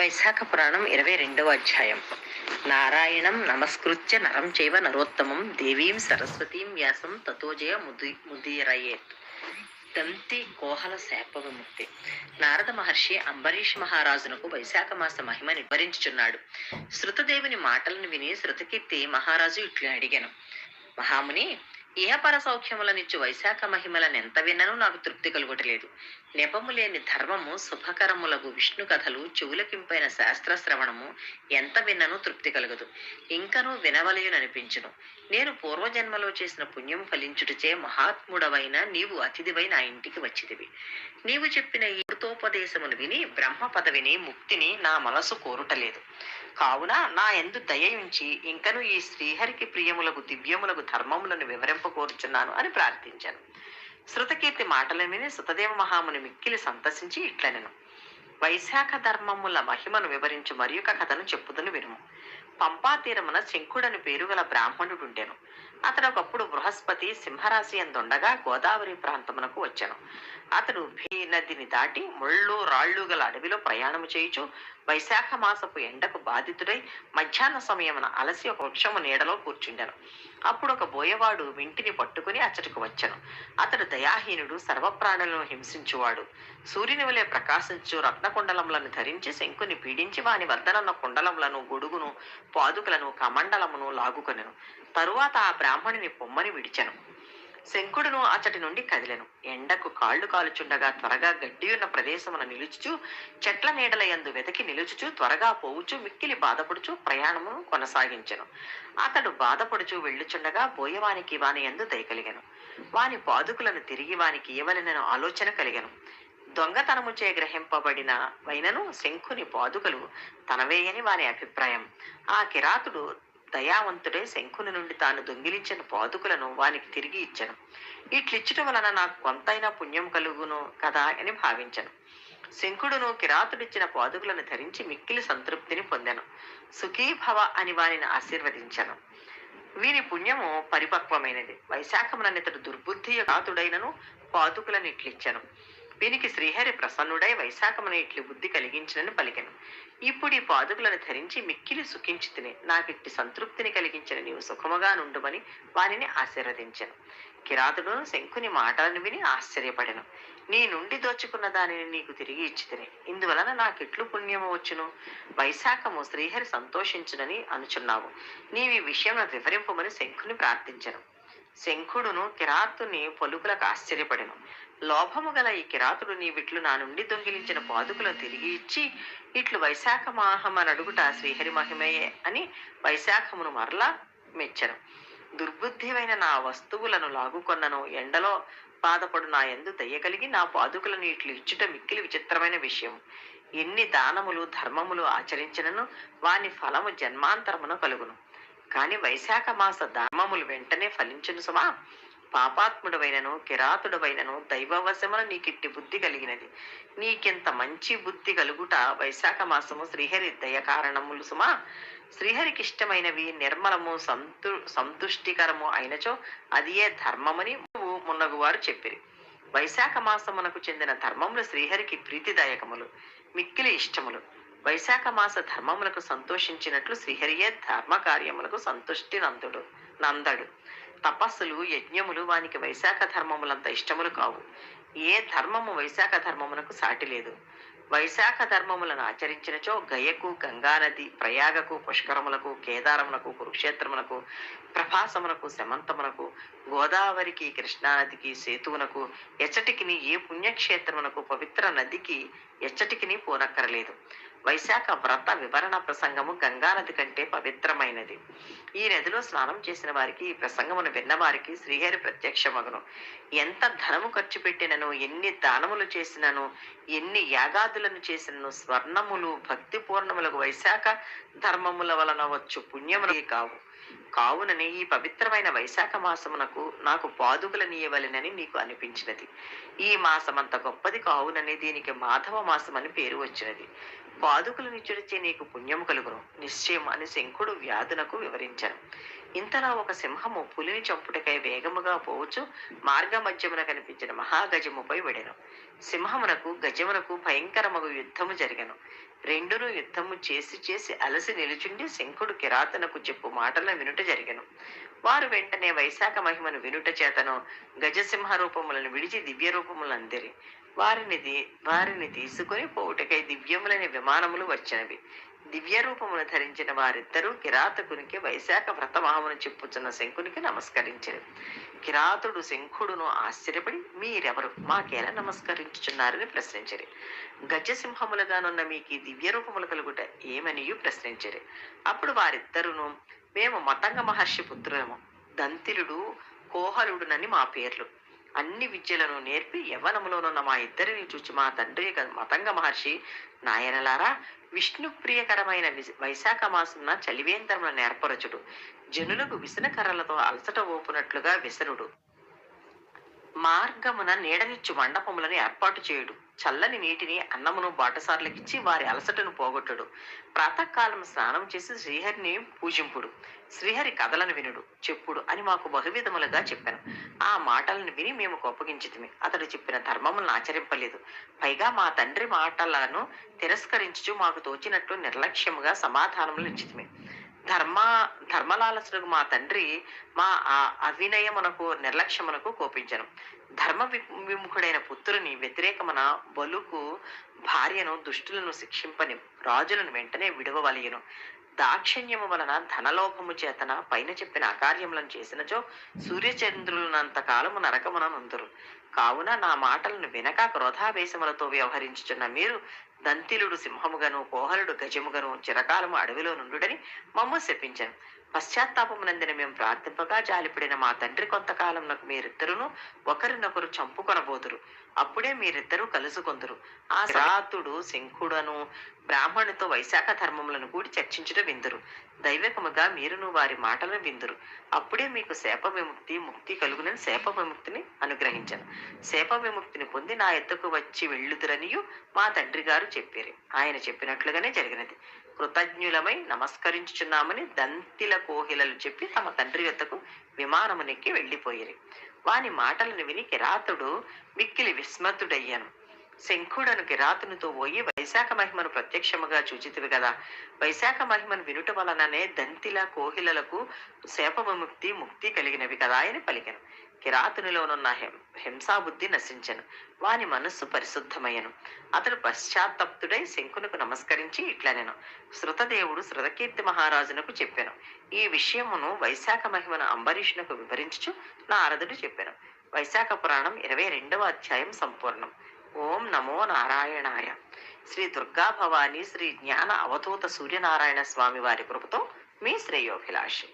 వైశాఖ పురాణం ఇరవై రెండవ అధ్యాయం. నారాయణం నమస్కృత్య నరం చైవ నరోత్తమం దేవీం సరస్వతీం వ్యాసం తతోజయ ముది ముదీరయేత్. దంతి కోహల శాప విముక్తి నారద మహర్షి అంబరీష్ మహారాజునకు వైశాఖ మాస మహిమ నివరించుచున్నాడు. శృతదేవుని మాటలను విని శృతకీర్తి మహారాజు ఇట్లు అడిగాను. మహాముని ఇహపర సౌఖ్యములనిచ్చు వైశాఖ మహిమలను ఎంత విన్నను నాకు తృప్తి కలుగుటలేదు. నెపము లేని ధర్మము శుభకరములగు విష్ణు కథలు చెవులకింపైన శాస్త్ర శ్రవణము ఎంత విన్నను తృప్తి కలగదు. ఇంకనూ వినవలయుననిపించును. నేను పూర్వజన్మలో చేసిన పుణ్యం ఫలించుటచే మహాత్ముడవైన నీవు అతిథివై నా ఇంటికి వచ్చిదివి నీవు చెప్పిన ఈ అమృతోపదేశమును విని బ్రహ్మ పదవిని ముక్తిని నా మనసు కోరుటలేదు. కావున నా ఎందు దయయుంచి ఇంకను ఈ శ్రీహరికి ప్రియములకు దివ్యములకు ధర్మములను వివరింపకోరుచున్నాను అని ప్రార్థించాను. శృతకీర్తి మాటలను విని సుతదేవ మహాముని మిక్కిలి సంతసించి ఇట్లనెను. వైశాఖ ధర్మముల మహిమను వివరించి మరి కథను చెప్పుదును వినుము. పంపా తీరమున శంకుడని పేరు గల బ్రాహ్మణుడు అతడు ఒకప్పుడు బృహస్పతి సింహరాశి ఎందుండగా గోదావరి ప్రాంతమునకు వచ్చాను. అతడు భీ నదిని దాటి ముళ్ళు రాళ్ళు గల అడవిలో ప్రయాణము చేయుచు వైశాఖ మాసపు ఎండకు బాధితుడై మధ్యాహ్న సమయమున అలసి ఒక వృక్షము నీడలో కూర్చుండెను. అప్పుడు ఒక బోయవాడు వింటిని పట్టుకుని అచ్చటకు వచ్చాను. అతడు దయాహీనుడు సర్వప్రాణులను హింసించువాడు. సూర్యుని వలె ప్రకాశించు రత్నకుండలములను ధరించి శంకుని పీడించి వాని వద్దనున్న కుండలములను గొడుగును పాదుకలను కమండలమును లాగుకొనెను. తరువాత ఆ బ్రాహ్మణుని పొమ్మని విడిచెను. శంకుడును అచ్చటి నుండి కదిలెను. ఎండకు కాళ్ళు కాలుచుండగా త్వరగా గడ్డి ఉన్న ప్రదేశమున నిలుచుచు చెట్ల నీడల యందు వెతికి నిలుచుచు త్వరగా పోవుచు మిక్కిలి బాధపడుచు ప్రయాణమును కొనసాగించెను. అతడు బాధపడుచు వెళ్ళుచుండగా బోయవానికి వాని యందు దయకలిగను వాని పాదుకులను తిరిగి వానికి ఇవ్వలనను ఆలోచన కలిగాను. దొంగతనము చే గ్రహింపబడిన వైనను శంఖుని పాదుకలు తనవేయని వాని అభిప్రాయం. ఆ కిరాతుడు దయావంతుడే శంఖుని నుండి తాను దొంగిలించిన పాదుకులను వానికి తిరిగి ఇచ్చను. ఇట్లిచ్చటం వలన నాకు కొంతైనా పుణ్యం కలుగును కదా అని భావించను. శంఖుడును కిరాతుడిచ్చిన పాదుకులను ధరించి మిక్కిలి సంతృప్తిని పొందెను. సుఖీభవ అని వానిని ఆశీర్వదించను. వీరి పుణ్యము పరిపక్వమైనది. వైశాఖముననితడు దుర్బుద్ధి కాతుడైనను పాదుకులను ఇట్లిచ్చను. వీనికి శ్రీహరి ప్రసన్నుడై వైశాఖమున ఇట్లు బుద్ధి కలిగించినని పలికెను. ఇప్పుడు ఈ పాదుకులను ధరించి మిక్కిలి సుఖించి తిని నాకిట్టి సంతృప్తిని కలిగించిన నీవు సుఖముగా నుండుమని వానిని ఆశీర్వదించెను. కిరాతుడు శంకుని మాటలను విని ఆశ్చర్యపడెను. నీ నుండి దోచుకున్న దానిని నీకు తిరిగి ఇచ్చితిని ఇందువలన నాకెట్లు పుణ్యము వచ్చును? వైశాఖము శ్రీహరి సంతోషించునని అనుచున్నావు. నీవి విషయం వివరింపమని శంఖుని ప్రార్థించను. శంఖుడును కిరాతుని పలుకులకు ఆశ్చర్యపడెను. లోభము గల ఈ కిరాతుడు నీ విట్లు నా నుండి దొంగిలించిన పాదుకులను తిరిగి ఇచ్చి ఇట్లు వైశాఖ మాహమని అడుగుట శ్రీహరి మహిమయే అని వైశాఖమును మరలా మెచ్చను. దుర్బుద్ధివైన నా వస్తువులను లాగుకొన్నను. ఎండలో బాధపడు నా ఎందు దయ్య కలిగి నా పాదుకులను ఇట్లు ఇచ్చుట మిక్కిలి విచిత్రమైన విషయం ఎన్ని దానములు ధర్మములు ఆచరించినను వాని ఫలము జన్మాంతరమున కలుగును. కాని వైశాఖ మాస ధర్మములు వెంటనే ఫలించును సుమా. పాపాత్ముడవైనను కిరాతుడవైనను దైవవశమున నీకిట్టి బుద్ధి కలిగినది. నీకింత మంచి బుద్ధి కలుగుట వైశాఖ మాసము శ్రీహరి దయ కారణములు సుమా. శ్రీహరికి ఇష్టమైనవి నిర్మలము సంతు సంతుష్టికరము అయినచో అది ఏ ధర్మమని మున్నగు వారు చెప్పిరి. వైశాఖ మాసమునకు చెందిన ధర్మములు శ్రీహరికి ప్రీతిదాయకములు మిక్కిలి ఇష్టములు. వైశాఖ మాస ధర్మములకు సంతోషించినట్లు శ్రీహరియే ధర్మ కార్యములకు సంతుష్టి నందడు. తపస్సులు యజ్ఞములు వానికి వైశాఖ ధర్మములంత ఇష్టములు కావు. ఏ ధర్మము వైశాఖ ధర్మమునకు సాటి లేదు. వైశాఖ ధర్మములను ఆచరించినచో గయకు గంగానది ప్రయాగకు పుష్కరములకు కేదారమునకు కురుక్షేత్రమునకు ప్రభాసమునకు శమంతమునకు గోదావరికి కృష్ణానదికి సేతువునకు ఎచ్చటికిని ఏ పుణ్యక్షేత్రమునకు పవిత్ర నదికి ఎచ్చటికిని పోనక్కరలేదు. వైశాఖ వ్రత వివరణ ప్రసంగము గంగానది కంటే పవిత్రమైనది. ఈ నదిలో స్నానం చేసిన వారికి ఈ ప్రసంగమును విన్న వారికి శ్రీహరి ప్రత్యక్షమగును. ఎంత ధనము ఖర్చు పెట్టినను ఎన్ని దానములు చేసినను ఎన్ని యాగాదులను చేసినను స్వర్ణములు భక్తి పూర్ణములకు వైశాఖ ధర్మముల వలన వచ్చు పుణ్యములు కావు. కావునని ఈ పవిత్రమైన వైశాఖ మాసమునకు నాకు పాదుకులనీయవలెనని నీకు అనిపించినది. ఈ మాసమంత గొప్పది కావునని దీనికి మాధవ మాసమని అని పేరు వచ్చినది. పాదుకులు నిచ్చుడిచే నీకు పుణ్యము కలుగును. నిశ్చయం అని శంకుడు వ్యాధునకు వివరించాను. ఇంతలా ఒక సింహము పులిని చంపుటకై వేగముగా పోవచ్చు మార్గ మధ్యమున కనిపించిన మహాగజముపై వెడెను. సింహమునకు గజమునకు భయంకరమగు యుద్ధము జరిగెను. రెండును యుద్ధము చేసి చేసి అలసి నిలుచుండి శంకుడు కిరాతనకు చెప్పు మాటలను వినుట జరిగను. వారు వెంటనే వైశాఖ మహిమను వినుట చేతను గజసింహ రూపములను విడిచి దివ్య రూపములందిరి అందిరి వారిని వారిని తీసుకొని పోవుటకై దివ్యములైన విమానములు వచ్చినవి. దివ్య రూపమును ధరించిన వారిద్దరూ కిరాతకునికి వైశాఖ వ్రతమహమును చెప్పుచున్న శంకునికి నమస్కరించారు కిరాతుడు శంఖుడును ఆశ్చర్యపడి మీరెవరు? మాకేలా నమస్కరించుచున్నారని ప్రశ్నించరు గజసింహములుగానున్న మీకు దివ్య రూపములు కలుగుట ఏమనియు? ప్రశ్నించరు అప్పుడు వారిద్దరును మేము మతంగ మహర్షి పుత్రులము. దంతిలుడు కోహలుడునని మా పేర్లు. అన్ని విద్యలను నేర్పి యవ్వనములోనున్న మా ఇద్దరిని చూచి మా తండ్రి మతంగ మహర్షి నాయనలారా విష్ణు ప్రియకరమైన వైశాఖ మాసమున చలివేంద్రములను నేర్పరచుడు జనులకు విసనకర్రలతో అలసట ఓపునట్లుగా విసరుడు మార్గమున నీడనిచ్చు మండపములను ఏర్పాటు చేయుడు. చల్లని నీటిని అన్నమును బాటసార్లకిచ్చి వారి అలసటను పోగొట్టుడు. ప్రాతకాలం స్నానం చేసి శ్రీహరిని పూజింపుడు. శ్రీహరి కథలను వినుడు. చెప్పుడు అని మాకు బహువిధములుగా చెప్పాను. ఆ మాటలను విని మేము కోపగించితిమి. అతడు చెప్పిన ధర్మములను ఆచరింపలేదు. పైగా మా తండ్రి మాటలను తిరస్కరించుచు మాకు తోచినట్లు నిర్లక్ష్యముగా సమాధానములు ఇచ్చితిమి. ధర్మ ధర్మలాలసుడు మా తండ్రి మా అవినయమునకు నిర్లక్ష్యమునకు కోపించను. ధర్మ విముఖుడైన పుత్రుని వ్యతిరేకమున బలుకు భార్యను దుష్టులను శిక్షింపని రాజులను వెంటనే విడవవలయను. దాక్షిణ్యము వలన ధనలోపము చేతన పైన చెప్పిన అకార్యములను చేసినచో సూర్యచంద్రులనంత కాలము నరకమున నుందురు. కావున నా మాటలను వినక క్రోధావేశములతో వ్యవహరించుచున్న మీరు దంతిలుడు సింహముగను కోహలుడు గజముగను చిరకాలము అడవిలో నుండుడని మమ్మ శపించాను. పశ్చాత్తాపమునందిన మేము ప్రార్థింపగా జాలిపడిన మా తండ్రి కొంతకాలంలో మీరిద్దరును ఒకరినొకరు చంపుకొనబోదురు. అప్పుడే మీరిద్దరూ కలుసుకొందురు. ఆ రాతుడు శంఖుడను బ్రాహ్మణుతో వైశాఖ ధర్మములను కూడి చర్చించుట విందురు. దైవకముగా మీరును వారి మాటలను విందురు. అప్పుడే మీకు శాప విముక్తి ముక్తి కలుగునని శాప విముక్తిని అనుగ్రహించను. శాప విముక్తిని పొంది నా ఎద్దకు వచ్చి వెళ్ళుదురనియు మా తండ్రి గారు చెప్పారు. ఆయన చెప్పినట్లుగానే జరిగినది. కృతజ్ఞులమై నమస్కరించుచున్నామని దంతిల కోహిలలు చెప్పి తమ తండ్రి వద్దకు విమానమునెక్కి వెళ్ళిపోయిరి. వాని మాటలను విని కిరాతుడు మిక్కిలి విస్మతుడయ్యాను. శంఖుడను కిరాతునితో పోయి వైశాఖ మహిమను ప్రత్యక్షముగా చూచితివి కదా. వైశాఖ మహిమను వినుట వలననే దంతిల కోహిలలకు శాపముక్తి ముక్తి కలిగినవి కదా అని పలికెను. కిరాతునిలోనున్న హిం హింసాబుద్ధి నశించెను. వాని మనస్సు పరిశుద్ధమయ్యను. అతడు పశ్చాత్తప్తుడై శంకునకు నమస్కరించి ఇట్లనెను. శృతదేవుడు శృతకీర్తి మహారాజునకు చెప్పాను. ఈ విషయమును వైశాఖ మహిమను అంబరీషునకు వివరించుచు నారదుడు చెప్పాను. వైశాఖ పురాణం ఇరవై రెండవ అధ్యాయం సంపూర్ణం. ఓం నమో నారాయణాయ. శ్రీ దుర్గా భవాని శ్రీ జ్ఞాన అవధూత సూర్యనారాయణ స్వామి వారి కృపతో మీ శ్రేయోభిలాషి.